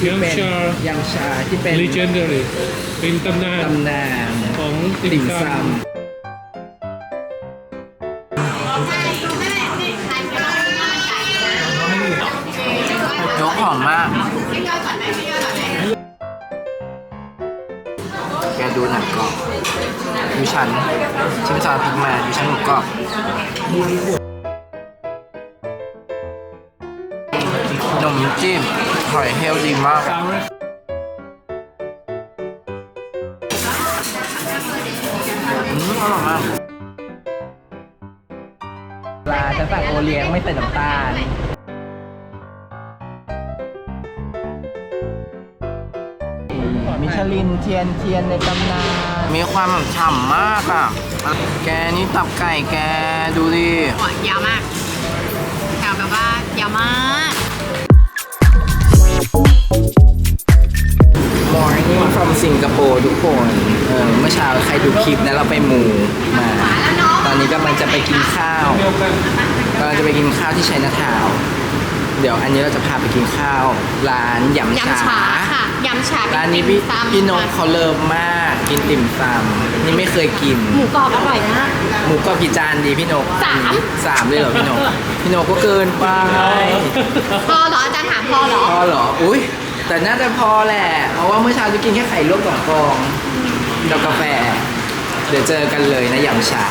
ที่เป็นยำชายำชาที่เป็น legendary เป็นตำนานตำนานของติ่ติ่มมซซำยกหอมมาก แกดูหนังกรอบดูฉันชิมซอสพริกมาดูฉันหมูกรอบขนมจิ้ม หอยเฮลดีมากำอืมอร่อยมากปลาจะสั่งโอเลี้ยงไม่ใส่น้ำตาลมิชลินเทียนเทียนในตำนาน มีความแบบฉ่ำมากอะ แกนี่ตับไก่แกดูดิหัวยาวมากยาวแบบว่ายาวมาก สิงคโปร์ทุกคนเออเมื่อเช้าใครดูคลิปนะเราไปหมูมา ตอนนี้กำลังจะไปกินข้าวกำลังจะไปกินข้าวที่ชัยนาทาวน์เดี๋ยวอันนี้เราจะพาไปกินข้าว ร้านยำยำฉาค่ะยำฉาเป็ร้านนี้พี่ติ่มซำพี่นกเขาเลิฟมากกินติ่มซำนี่ไม่เคยกิน หมูกรอบอร่อยมาก หมูกรอบกี่จานดีพี่นกสาม สามเลยเหรอพี่นก พี่นกก็เกินไปพอเหรออาจารย์ถามพอเหรอ พอเหรอ อุ้ย แต่น่าจะพอแหละ เพราะว่าเมื่อเช้าจะกินแค่ไข่ลวกสองฟองกับกาแฟ เดี๋ยวเจอกันเลยนะยำชา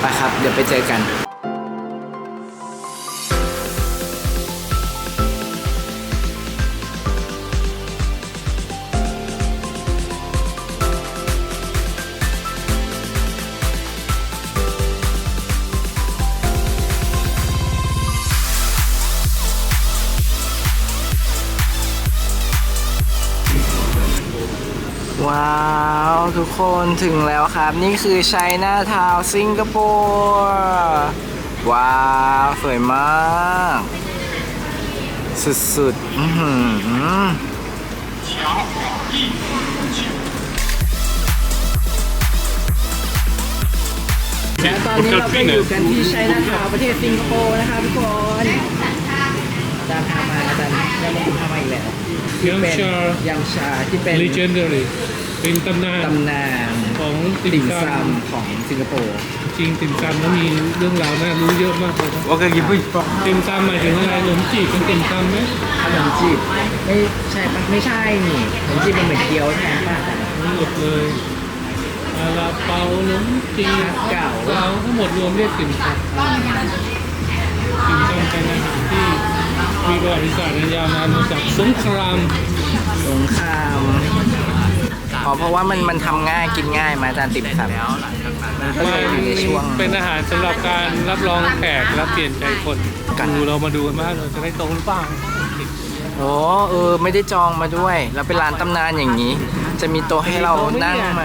ไปครับ เดี๋ยวไปเจอกัน คนถึงแล้วครับ นี่คือไชน่าทาวสิงคโปร์ว้าว สวยมาก สุดๆ อื้อหือและตอนนี้เราก็อยู่กันที่ไชน่าทาวประเทศสิงคโปร์นะครับทุกคนอาจารย์พามาอาจารย์ยังมาพามาอีกแล้วที่เป็นยำชายำชาที่เป็น legendary เป็นตำนานตำนานของติ่ติ่มมซซำของสิงคโปร์ำจริงติ่มซำแล้วมีเรื่องราวน่ารู้เยอะมากเลยนะโอเคกินพี่ติ่มซำหมายถึงอะไรขนมจีบเป็นติ่มซำไหมขนมจีบไม่ใช่ปะไม่ใช่นี่ขนมจีบมันเหมือนเกี๊ยวแทนป่ะ ทั้งหมดเลยอาลาเปาขนมจีบเก่าเปาทั้งหมดรวมเรียกติ่มซำติ่มซำเป็นอาหารที่มีประวัติศาสตร์อันยาวนานมาจากสงครามสงคราม อ๋อเพราะว่ามันมันทำง่ายกินง่ายมาอาจารย์ติ่มซำมันก็เลยอยู่ในช่วง เป็นอาหารสำหรับการรับรองแขกรับเปลี่ยนใจคนกัน ดูเรามาดูกันว่าเราจะได้โตหรือเปล่าโอ้เออ ไม่ได้จองมาด้วย แล้วเป็นร้านตำนานอย่างนี้ จะมีโต๊ะให้เรานั่งไหม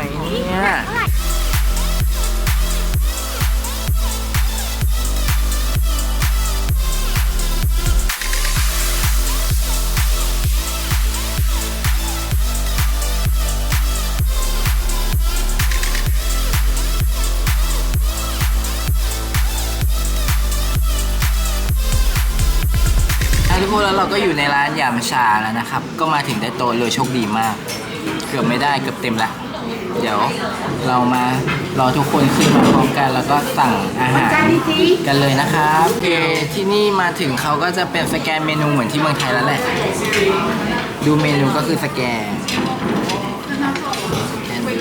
เนี่ย เราก็อยู่ในร้านยำชาแล้วนะครับ ก็มาถึงได้โตะเลยโชคดีมาก เกือบไม่ได้เกือบเต็มละ เดี๋ยวเรามารอทุกคนขึ้นมาพร้อมกันแล้วก็สั่งอาหารกันเลยนะครับโอเคที่นี่มาถึงเขาก็จะเป็นสแกนเมนูเหมือนที่เมืองไทยแล้วแหละ ดูเมนูก็คือสแกนสแกนเลย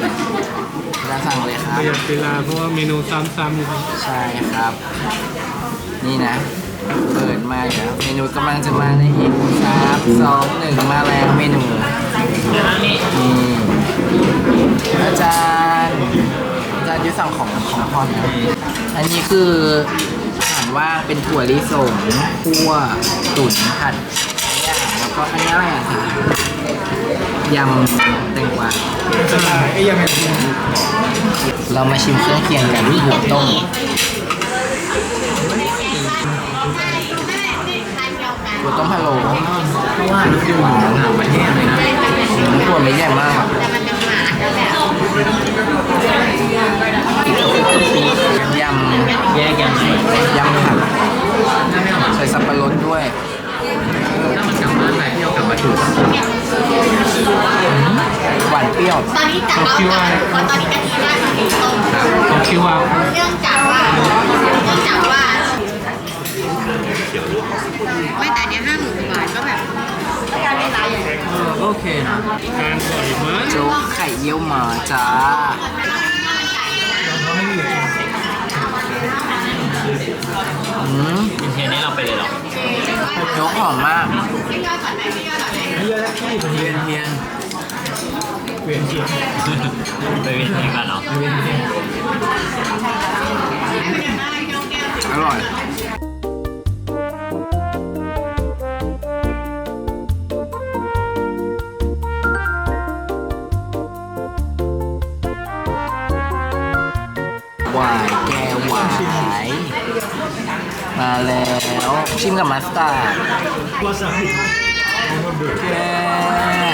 แล้วสั่งเลยครัปบระหยัดเวลาเพราะว่าเมนูซ้ำๆอยู่ครับใช่ครับ นี่นะ เปิดมาเดี๋ยวเมนูกำลังจะมาในอีกสามสองหนึ่งมาแล้วเมนูนี่อาจารย์อาจารย์ยุสั่งของของทอดนะอันนี้คืออาหารว่างเป็นถั่วลิสงคั่วตุ๋นผัดย่างแล้วก็อันนี้อะไรอะคะยำแตงกวาไอ้ยำเรามาชิมเครื่องเคียงกันหัวต้ม หัวต้มพะโล้ว่าดูหวานต่างประเทศเลยนะตัวไม่ใหญ่มากอะแต่มันจะหมาแล้วแบบยำแยกยำยำผักใส่สับปะรดด้วยถ้ามันกลับบ้านไปเที่ยวกลับประเทหวานเปรี้ยวตอนนี้จากเราเพราะตอนนี้กะทิราดกะทิต้มเขาคิดว่าเนื่องจากว่าเนื่องจากว่า ไม่แต่เนี้ยห้าหมื่นกว่าบาทก็แบบไม่ได้ไม่ร้ายอย่างเออโอเคนะทานบ่อยมากโจ๊กไข่เยี่ยวหมาจ้าอืมกินเทียนนี้เราไปเลยหรอโจ๊กหอมมากพี่ย่อยก่อนไหมพี่ย่อยก่อนไหมเยอะแล้วที่เทียนเทียนเวียนเทียนไปเวียนเทียนกันเหรอเวียนเทียนให้มันยังได้พี่น้องแก้วสิอร่อย หวายแกวหวายมาแล้วชิมกับมัสตาร์ดวาซาบิแก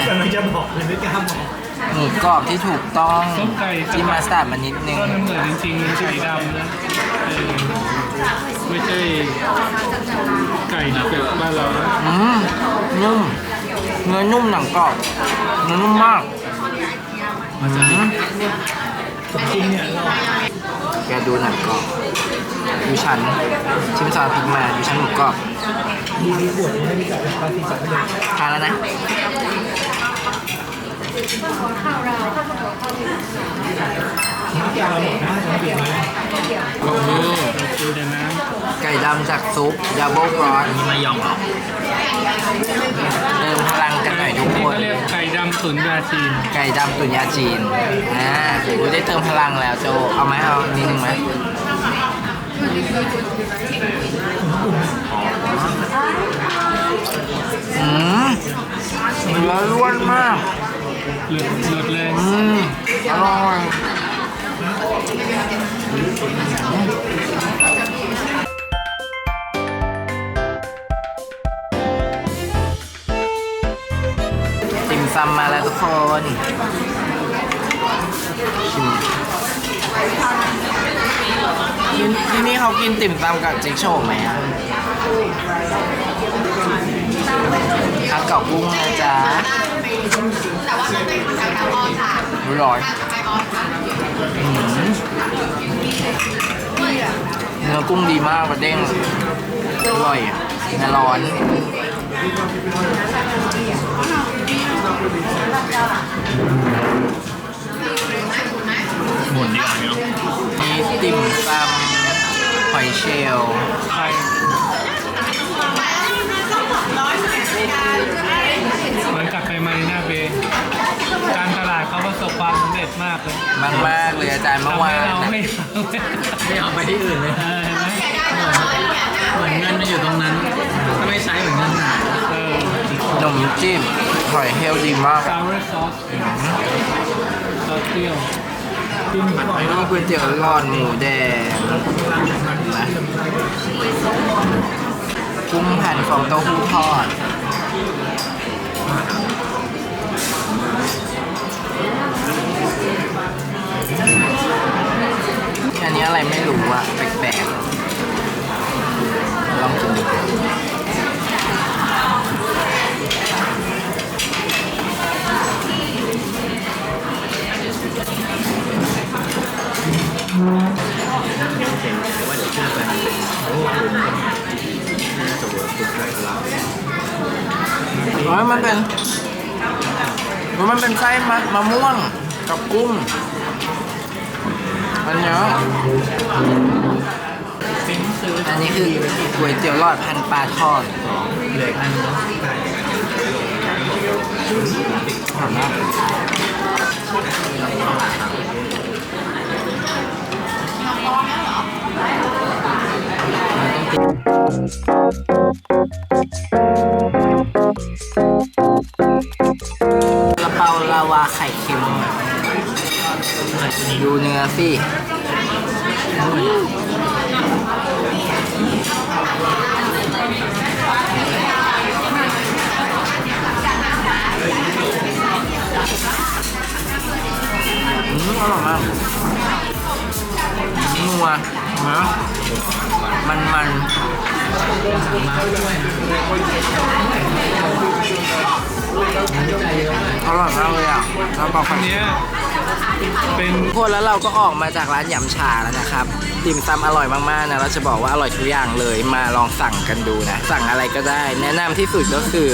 กำลังจะบอกเลยไม่กล้าบอกหมูกรอบที่ถูกต้องส้มไก่จิ้มมัสตาร์ดมานิดนึงก็น้ำเหมือนจริงๆมันไก่ดำนะเออไม่ใช่ไก่นะแบบบ้านเรานะอืมนุ่มเนื้อนุ่มหนังกรอบเนื้อนุ่มมาก อืมจริงเนี่ยเรา แกดูหนังกรอบดูชั้นชิมซอสพริกมาดูชั้นหมูกรอบดีดีบวชให้พี่ ไปเลยทานแล้วนะน้ำแกงเราหมดนะจะเปลี่ยนไหมโอ้โหดูแต่น้ไก่ดำจากซุปดับเบิลกรอสนี่มายองหรอเติมพลังกันหน่อยทุกคนเรียกไก่ดำตุ๋นยาจีน ไก่ดำตุ๋นยาจีนอ่าโอ้ยได้เติมพลังแล้วโจเอาไหมเอานิดนึงไหมอืมเนื้อล้วนมาก เลือดเลือดเลยอืมอร่อยติ่มซำมาแล้วทุกคนชิมที่ที่นี่เขากินติ่มซำกับเจ๊กโชว์ไหมอะข้าวเก่ากุ้งนะจ๊ะ แต่ว่าต้องเป็นแถวๆออสาร้อยไปออสาเนื้อกุ้งดีมากกระเด้งอร่อยเนื้อร้อน หมุนดีกว่าเนาะมีติ่มซำหอยเชลล์ไข่เหมือนกับ ไปมารีนาเบย์การตลาดเขาประสบความสำเร็จมากเลยมากมากๆเลยอาจารย์เมื่อทำวาให้นเรานะไม่ไม่เอาไปที่อื่นเลยเออเห็นไหมเหมือนเงินมันอยู่ตรงนั้น ถ้าไม่ใช้เหมือนเงินหายเออขนมจิ้มหอยเชลล์ดีมากซาวร์ซอสซอสเปรี้ยวกินก่อนนี่ก๋วยเตี๋ยวหลอดหมูแดงนะกุ้งแผ่นฟองเต้าหู้ทอด อันนี้อะไรไม่รู้อะแปลกๆลองกินดู มันเป็นมันเป็นไส้มะมะม่วงกับกุ้งอันเนี้ยอันนี้คือก๋วยเตี๋ยวรอดพันปลาทอดเหลืออันนึงหอมมาก ดูเนื้อสิอืมอร่อยมากนัวนะมันมัน มาด้วยอร่อยมากเลยอะเราบอกอันเนี้ยเป็นทุกคนแล้วเราก็ออกมาจากร้านยำชาแล้วนะครับติ่มซำอร่อยมากๆนะเราจะบอกว่าอร่อยทุกอย่างเลยมาลองสั่งกันดูนะ สั่งอะไรก็ได้ แนะนำที่สุดก็คือ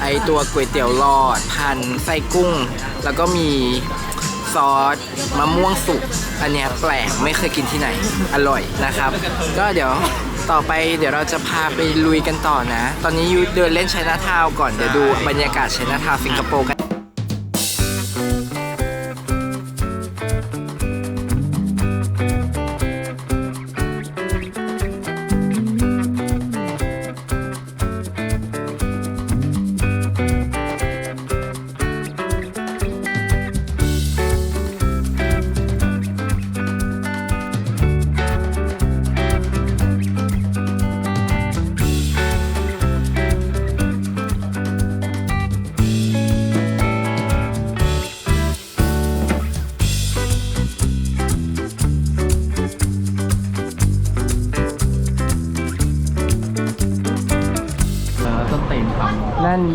ไอตัวก๋วยเตี๋ยวหลอด พันไส้กุ้ง แล้วก็มีซอสมะม่วงสุกอันนี้แปลกไม่เคยกินที่ไหนอร่อยนะครับ ก็เดี๋ยว ต่อไปเดี๋ยวเราจะพาไปลุยกันต่อนะ ตอนนี้ยูเดินเล่นไชน่าทาวก่อน เดี๋ยวดูบรรยากาศไชน่าทาวสิงคโปร์กัน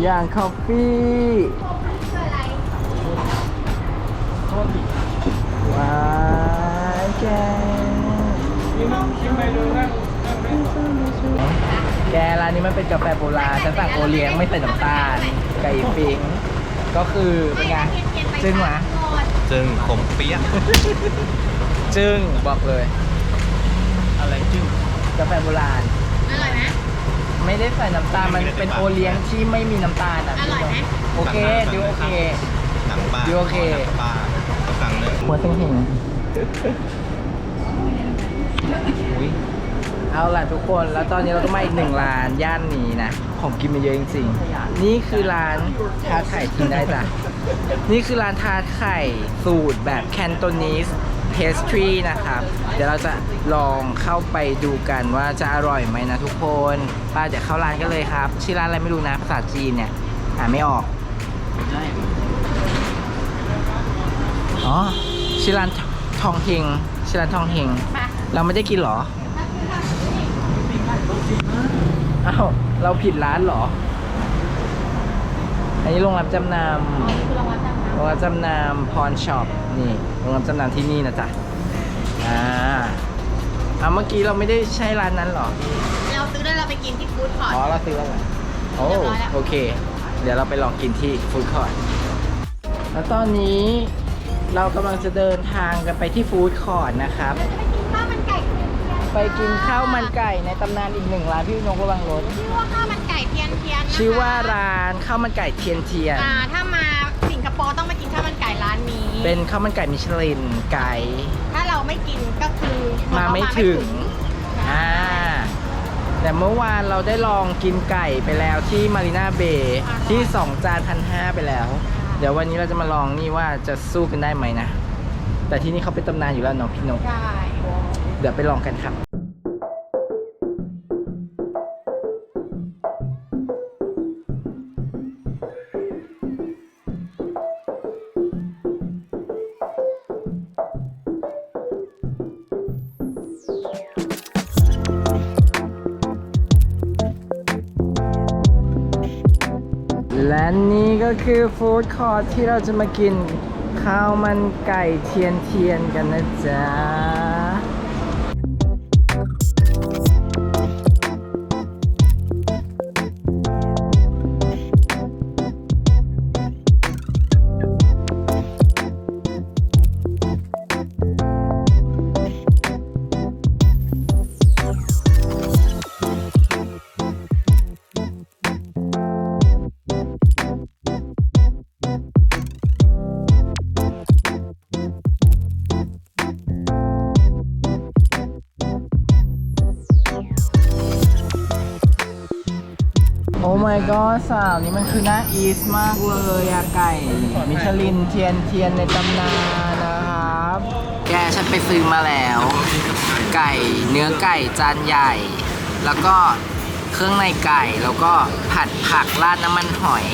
ย่างคอฟฟี่ว้ายแกชิมไปดูนะแกร้านนี้มันเป็นกาแฟโบราณฉันสั่งโอเลี้ยงไม่ใส่น้ำตาลไก่ฟิงก็คือเป็นไงจึ้งหวะจึงขมเปี๊ยะจึ้งบอกเลย อะไรจึงกาแฟโบราณอร่อยไหม ไม่ได้ใส่น้ำตาล มันเป็นโอเลี้ยงที่ไม่มีน้ำตาลอะอร่อยไหม โอเคดูโอเค หนังปลาดูโอเคปลาสั่งเลยหัวเซ็งเฮงอุ้ยเอาล่ะทุกคน แล้วตอนนี้เราก็มาอีกหนึ่งร้านย่านนี้นะ ของกินมาเยอะจริงๆ นี่คือร้านทาร์ตไข่กินได้จ้ะ นี่คือร้านทาร์ตไข่สูตรแบบแคนโตนีสเพ สทรีนะครับ เดี๋ยวเราจะลองเข้าไปดูกันว่าจะอร่อยไหมนะทุกคนป้าเดี๋ยวเข้าร้านกันเลยครับ ชื่อร้านอะไรไม่รู้นะภาษาจีนเนี่ยอ่านไม่ออกอ๋อชื่อร้านทองเฮงชื่อร้านทองเฮงเราไม่ได้กินหรออ้าวเราผิดร้านหรอ อันนี้โรงรับจำนคือรงวัลจังำ รงรับจำนำพรช็อปนี่โรงรับจำนำที่นี่นะจ๊ะอ่าเอาเมื่อกี้เราไม่ได้ใช่ร้านนั้นเหรอเราซื้อแล้วเราไปกินที่ฟู้ดคอร์ทอ๋อเราซื้อแล้วเหรอโอ้เรียบร้อยแล้วโอเค เดี๋ยวเราไปลองกินที่ฟู้ดคอร์ทแล้วตอนนี้เรากำลังจะเดินทางกันไปที่ฟู้ดคอร์ทนะครับข้าวมันไก่เทียนเทียนไปกินข้าวมันไก่ในตำนานอีกหนึ่งร้านพี่นกระวังรถชื่อว่าข้าวมันไก่เทียนเทียนนะคะชื่อว่าร้านข้าวมันไก่เทียนเทียนอ่าถ้ามา สิงคโปร์ต้องมากินข้าวมันไก่ร้านนี้ เป็นข้าวมันไก่มิชลินไก่ถ้าเราไม่กินก็คือมาไม่ถึงอ่าแต่เมื่อวานเราได้ลองกินไก่ไปแล้วที่มารีนาเบย์ที่ 2 จานพันห้าไปแล้ว เดี๋ยววันนี้เราจะมาลองนี่ว่าจะสู้กันได้ไหมนะ แต่ที่นี่เขาเป็นตำนานอยู่แล้วเนาะพี่นกใช่เดี๋ยวไปลองกันครับ และนี่ก็คือฟู้ดคอร์ทที่เราจะมากินข้าวมันไก่เทียนเทียนกันนะจ๊ะ สาวนี่มันคือหน้าอีสมากเลยอะไก่ มิชลินเทียนเทียนในตำนานนะครับ แกฉันไปซื้อมาแล้ว ไก่เนื้อไก่จานใหญ่ แล้วก็เครื่องในไก่แล้วก็ผัดผักราดน้ำมันหอย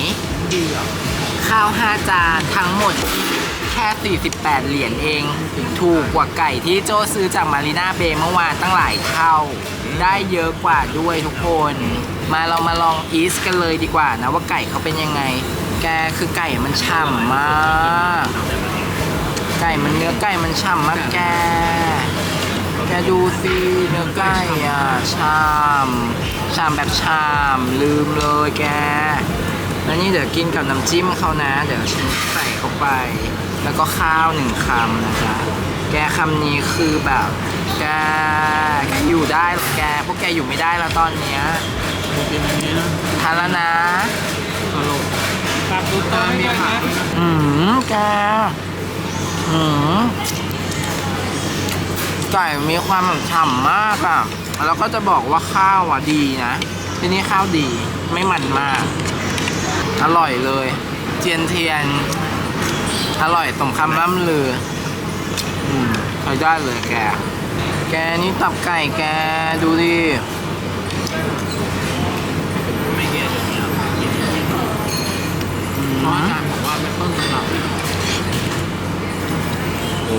ข้าว5จานทั้งหมดแค่ 48 เหรียญเอง ถูกกว่าไก่ที่โจซื้อจากมารีนาเบย์เมื่อวานตั้งหลายเท่า ได้เยอะกว่าด้วยทุกคน มาเรามาลองอีสกันเลยดีกว่านะว่าไก่เขาเป็นยังไง แกคือไก่มันฉ่ำมาก ไก่มันเนื้อไก่มันฉ่ำมากแก แกดูสิเนื้อไก่อะชามชามแบบชามลืมเลยแก แล้วนี่เดี๋ยวกินกับน้ำจิ้มเขานะ เดี๋ยวฉันใส่เข้าไป แล้วก็ข้าวหนึ่งคำนะจ๊ะแกคำนี้คือแบบแกแกอยู่ได้หรอแกพวกแกอยู่ไม่ได้แล้วตอนเนี้ย เป็นอย่างนี้นะทานแล้วนะตลกตักดูตอนมีผักอืมแกอืมไก่มีความแบบฉ่ำมากอะ แล้วก็จะบอกว่าข้าวอะดีนะ ที่นี่ข้าวดีไม่มันมาก อร่อยเลย เทียนเทียน อร่อยสมคำล่ำลือ อืมใช้ได้เลยแก แกนี่ตับไก่แกดูดิ ไม่เกลียดอย่างเงี้ยเพ ราะอาจารย์บอกว่าเป็นต้นตำรับโอ้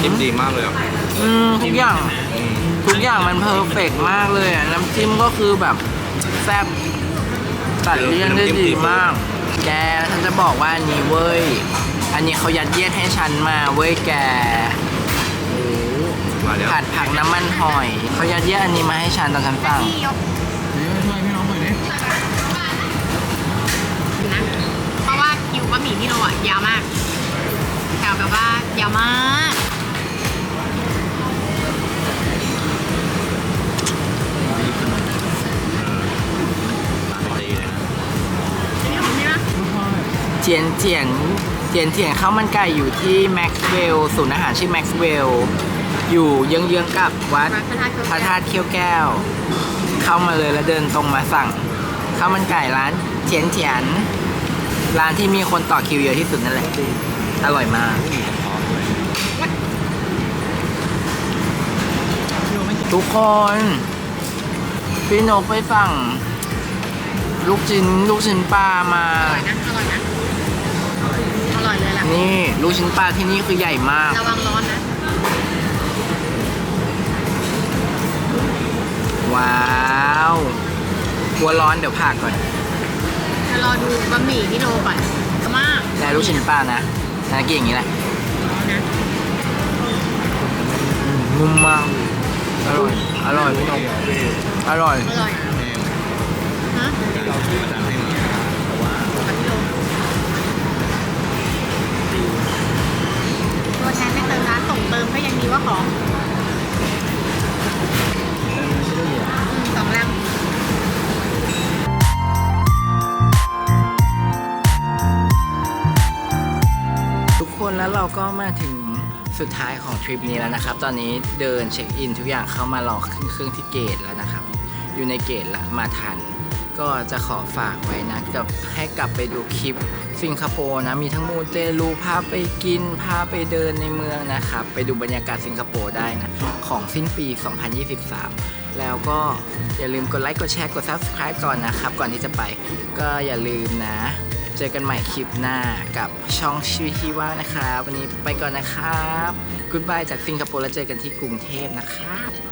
จิ้มดีมากเลยอะอืมทุกอย่างอืมทุกอย่างมันเพอร์เฟกต์มากเลยอะน้ำจิ้มก็คือแบบแซ่บตัดเลี่ยนได้ดีมาก แกฉันจะบอกว่าอันนี้เว้ย อันนี้เขายัดเยียดให้ฉันมาเว้ยแก มาแล้วผัดผักน้ำมันหอย เขายัดเยียดอันนี้มาให้ฉันตอนฉันสั่งที่ยก ว่าคิวบะหมี่พี่โนอะยาวมากแถวแบบว่ายาวมากมาตีเลยนี่ของนี่นะเจียนเจียนเจียนเจียนข้าวมันไก่อยู่ที่แม็กซ์เวลศูนย์อาหารชื่อแม็กซ์เวลอยู่เยื้องๆกับวัดร้านพระธาตุพระธาตุเขี้ยวแก้ว เข้ามาเลยแล้วเดินตรงมาสั่งข้าวมันไก่ร้านเฉียนเฉียน ร้านที่มีคนต่อคิวเยอะที่สุดนั่นแหละ อร่อยมากทุกคน พี่นกไปสั่ง ลูกชิ้นลูกชิ้นปลามา อร่อยนะอร่อยนะอร่อยเลยล่ะ นี่ ลูกชิ้นปลาที่นี่คือใหญ่มาก ระวังร้อนนะ ว้าว กลัวร้อนเดี๋ยวผ่าก่อน จะรอดูบะหมี่พี่โนก่อนมากแต่ลูกชิ้นปลานะนะกินอย่างนี้แหละนะนุ่มมาก อร่อย อร่อยพี่นกอร่อย อร่อยฮะเราชื่ออาจารย์ให้มาเพราะว่ากับพี่โนตัวแทนไม่เติมร้านส่งเติมก็ยังดีว่าของอืมสองลัง คนแล้วเราก็มาถึงสุดท้ายของทริปนี้แล้วนะครับ ตอนนี้เดินเช็คอินทุกอย่างเข้ามารอขึ้นเครื่องที่เกตแล้วนะครับ อยู่ในเกตละมาทัน ก็จะขอฝากไว้นะกับให้กลับไปดูคลิปสิงคโปร์นะมีทั้งมูเตลูพาไปกินพาไปเดินในเมืองนะครับ ไปดูบรรยากาศสิงคโปร์ได้นะของสิ้นปี 2023 แล้วก็อย่าลืมกดไลค์กดแชร์กด subscribe ก่อนนะครับ ก่อนที่จะไปก็อย่าลืมนะ เจอกันใหม่คลิปหน้ากับช่องชีวิตที่ว่างนะครับ วันนี้ไปก่อนนะครับ g ุ o d บายจากสิงคโปร์แล้วเจอกันที่กรุงเทพนะครับ